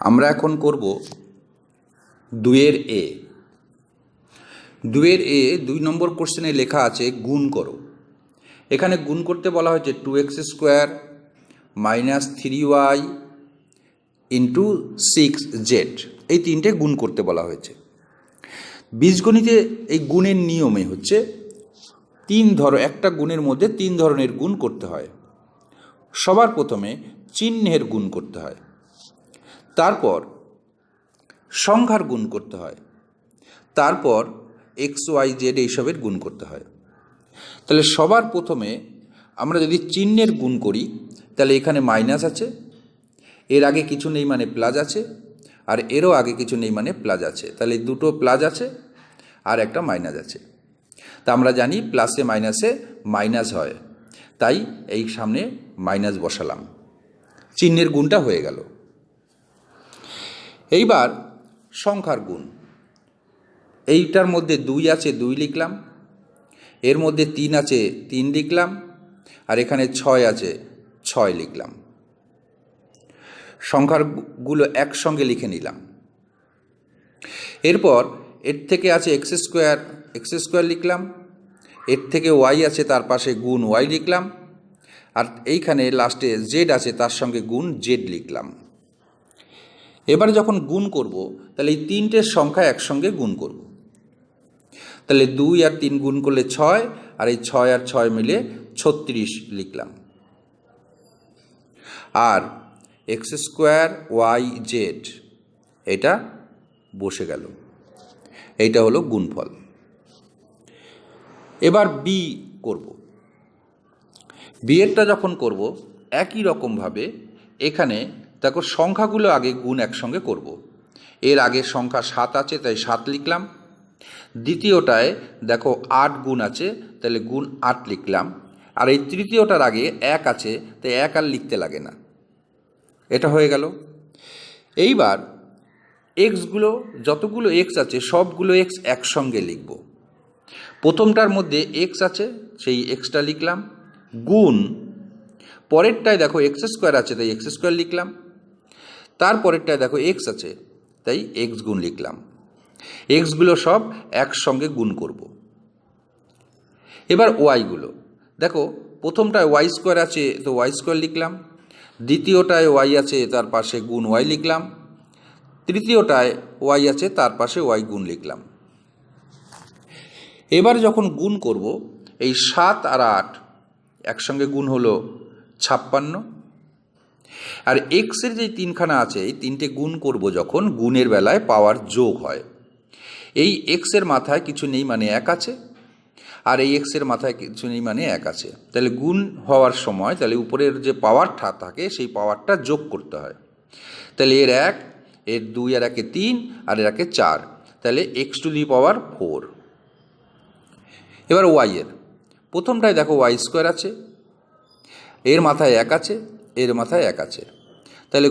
আমরা এখন করব দুয়ের এ। দুয়ের এ দুই নম্বর কোশ্চেনে লেখা আছে, গুণ করো। এখানে গুণ করতে বলা হয়েছে two x square minus three y into six z এই তিনটে গুণ করতে বলা হয়েছে। বীজগণিতে এই গুণের নিয়মে হচ্ছে তিন ধর, একটা গুণের মধ্যে তিন ধরনের গুণ করতে হয়। সবার প্রথমে চিহ্নের গুণ করতে হয়। তারপর সংখ্যার গুণ করতে হয়। তারপর এক্স ওয়াই জেড এইসবের গুণ করতে হয়। তাহলে সবার প্রথমে আমরা যদি চিহ্নের গুণ করি, তাহলে এখানে মাইনাস আছে, এর আগে কিছু নেই মানে প্লাস আছে, আর এরও আগে কিছু নেই মানে প্লাস আছে। তাহলে দুটো প্লাস আছে, আর একটা মাইনাস আছে। তা আমরা জানি প্লাসে মাইনাসে মাইনাস হয়। তাই এই সামনে মাইনাস বসালাম। চিহ্নের গুণটা হয়ে গেল। এইবার সংখ্যার গুণ। এইটার মধ্যে দুই আছে দুই লিখলাম, এর মধ্যে তিন আছে তিন লিখলাম, আর এখানে ছয় আছে ছয় লিখলাম। সংখ্যারগুলো একসঙ্গে লিখে নিলাম। এরপর এর থেকে আছে এক্স স্কোয়ার এক্স স্কোয়ার লিখলাম, এর থেকে ওয়াই আছে তার পাশে গুণ ওয়াই লিখলাম, আর এইখানে লাস্টে জেড আছে তার সঙ্গে গুণ জেড লিখলাম। এবারে যখন গুণ করব, তাহলে এই তিনটে সংখ্যা একসঙ্গে গুণ করব। তাহলে দুই আর তিন গুণ করলে ছয়, আর এই ছয় আর ছয় মিলে ছত্রিশ লিখলাম। আর এক্স স্কোয়ার ওয়াই জেড এটা বসে গেল। এইটা হলো গুণফল। এবার বি করব। বিয়েরটা যখন করব, একই রকমভাবে এখানে দেখো, সংখ্যাগুলো আগে গুণ একসঙ্গে করব। এর আগে সংখ্যা সাত আছে, তাই সাত লিখলাম। দ্বিতীয়টায় দেখো, আট গুণ আছে, তাহলে গুণ আট লিখলাম। আর এই তৃতীয়টার আগে এক আছে, তাই এক আর লিখতে লাগে না। এটা হয়ে গেল। এইবার এক্সগুলো, যতগুলো এক্স আছে, সবগুলো এক্স একসঙ্গে লিখব। প্রথমটার মধ্যে এক্স আছে, সেই এক্সটা লিখলাম। গুণ, পরেরটায় দেখো, এক্স স্কোয়ার আছে, তাই এক্স স্কোয়ার লিখলাম। তারপরেরটায় দেখো এক্স আছে, তাই এক্স গুণ লিখলাম। এক্সগুলো সব একসঙ্গে গুণ করব। এবার ওয়াইগুলো দেখো প্রথমটায় ওয়াই স্কোয়ার আছে তো ওয়াই স্কোয়ার লিখলাম, দ্বিতীয়টায় ওয়াই আছে তার পাশে গুণ ওয়াই লিখলাম, তৃতীয়টায় ওয়াই আছে তার পাশে ওয়াই গুণ লিখলাম। এবার যখন গুণ করব, এই সাত আর আট একসঙ্গে গুণ হলো ছাপ্পান্ন আর এক্সের যে তিনখানা আছে, এই তিনটে গুণ করব যখন গুণের বেলায় পাওয়ার যোগ হয়। এই এক্সের মাথায় কিছু নেই মানে এক আছে, আর এই এক্সের মাথায় কিছু নেই মানে এক আছে। তাহলে গুণ হওয়ার সময়, তাহলে উপরের যে পাওয়ারটা থাকে, সেই পাওয়ারটা যোগ করতে হয়। তাহলে এর এক, এর দুই, আর একে তিন, আর এর একে চার। তাহলে x to the power four. এবার ওয়াইয়ের প্রথমটায় দেখো ওয়াই স্কোয়ার আছে, এর মাথায় এক আছে এর মাথায় এক আছে। তাহলে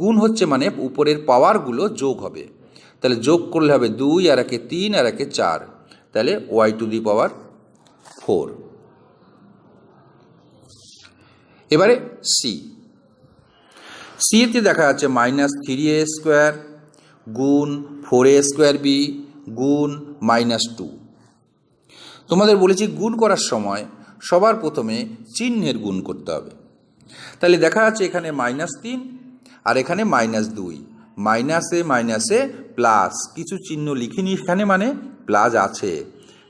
গুণ হচ্ছে মানে উপরের পাওয়ারগুলো যোগ হবে। তাহলে যোগ করলে হবে দুই, আর একে তিন, আর একে চার। তাহলে y to the power four এবারে সি সিতে দেখা যাচ্ছে মাইনাস থ্রি এ স্কোয়ার গুণ ফোর এ স্কোয়ার বি গুণ মাইনাস টু তোমাদের বলেছি গুণ করার সময় সবার প্রথমে চিহ্নের গুণ করতে হবে। তাহলে দেখা যাচ্ছে এখানে মাইনাস তিন আর এখানে মাইনাস দুই। মাইনাসে মাইনাসে প্লাস কিছু চিহ্ন লিখিনি এখানে মানে প্লাস আছে।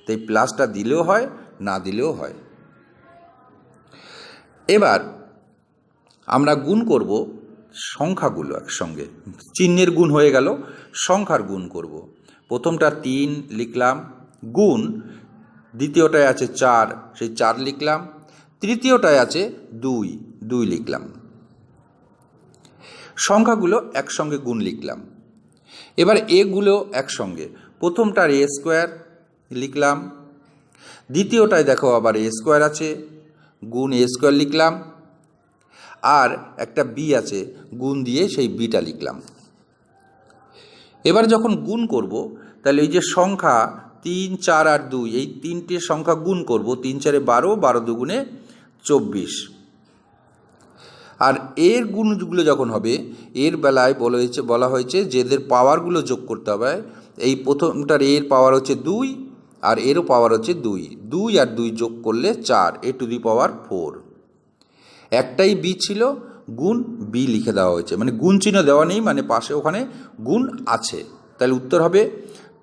তাই প্লাসটা দিলেও হয়, না দিলেও হয়। এবার আমরা গুণ করব সংখ্যাগুলো একসঙ্গে। চিহ্নের গুণ হয়ে গেল, সংখ্যার গুণ করব। প্রথমটা তিন লিখলাম, গুণ। দ্বিতীয়টায় আছে চার, সেই চার লিখলাম। তৃতীয়টায় আছে দুই। দুই লিখলাম। সংখ্যাগুলো একসঙ্গে গুণ লিখলাম। এবার এগুলো একসঙ্গে। প্রথমটার এ স্কোয়ার লিখলাম। দ্বিতীয়টায় দেখো আবার এ স্কোয়ার আছে, গুণ এ স্কোয়ার লিখলাম। আর একটা বি আছে, গুণ দিয়ে সেই বিটা লিখলাম। এবার যখন গুণ করব, তাহলে এই যে সংখ্যা তিন, চার আর দুই, এই তিনটে সংখ্যা গুণ করব, তিন, চারে বারো বারো দুগুণে চব্বিশ। আর এর গুণগুলো যখন হবে, এর বেলায় বলা হয়েছে বলা হয়েছে যে এদের পাওয়ারগুলো যোগ করতে হবে। এই প্রথমটার এর পাওয়ার হচ্ছে দুই, আর এরও পাওয়ার হচ্ছে দুই। দুই আর দুই যোগ করলে চার, a to the power four. একটাই বি ছিল, গুণ বি লিখে দেওয়া হয়েছে। মানে গুণ চিহ্ন দেওয়া নেই মানে পাশে ওখানে গুণ আছে। তাহলে উত্তর হবে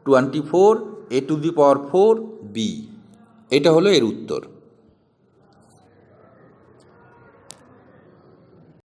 twenty four, a to the power four, b. এটা হলো এর উত্তর।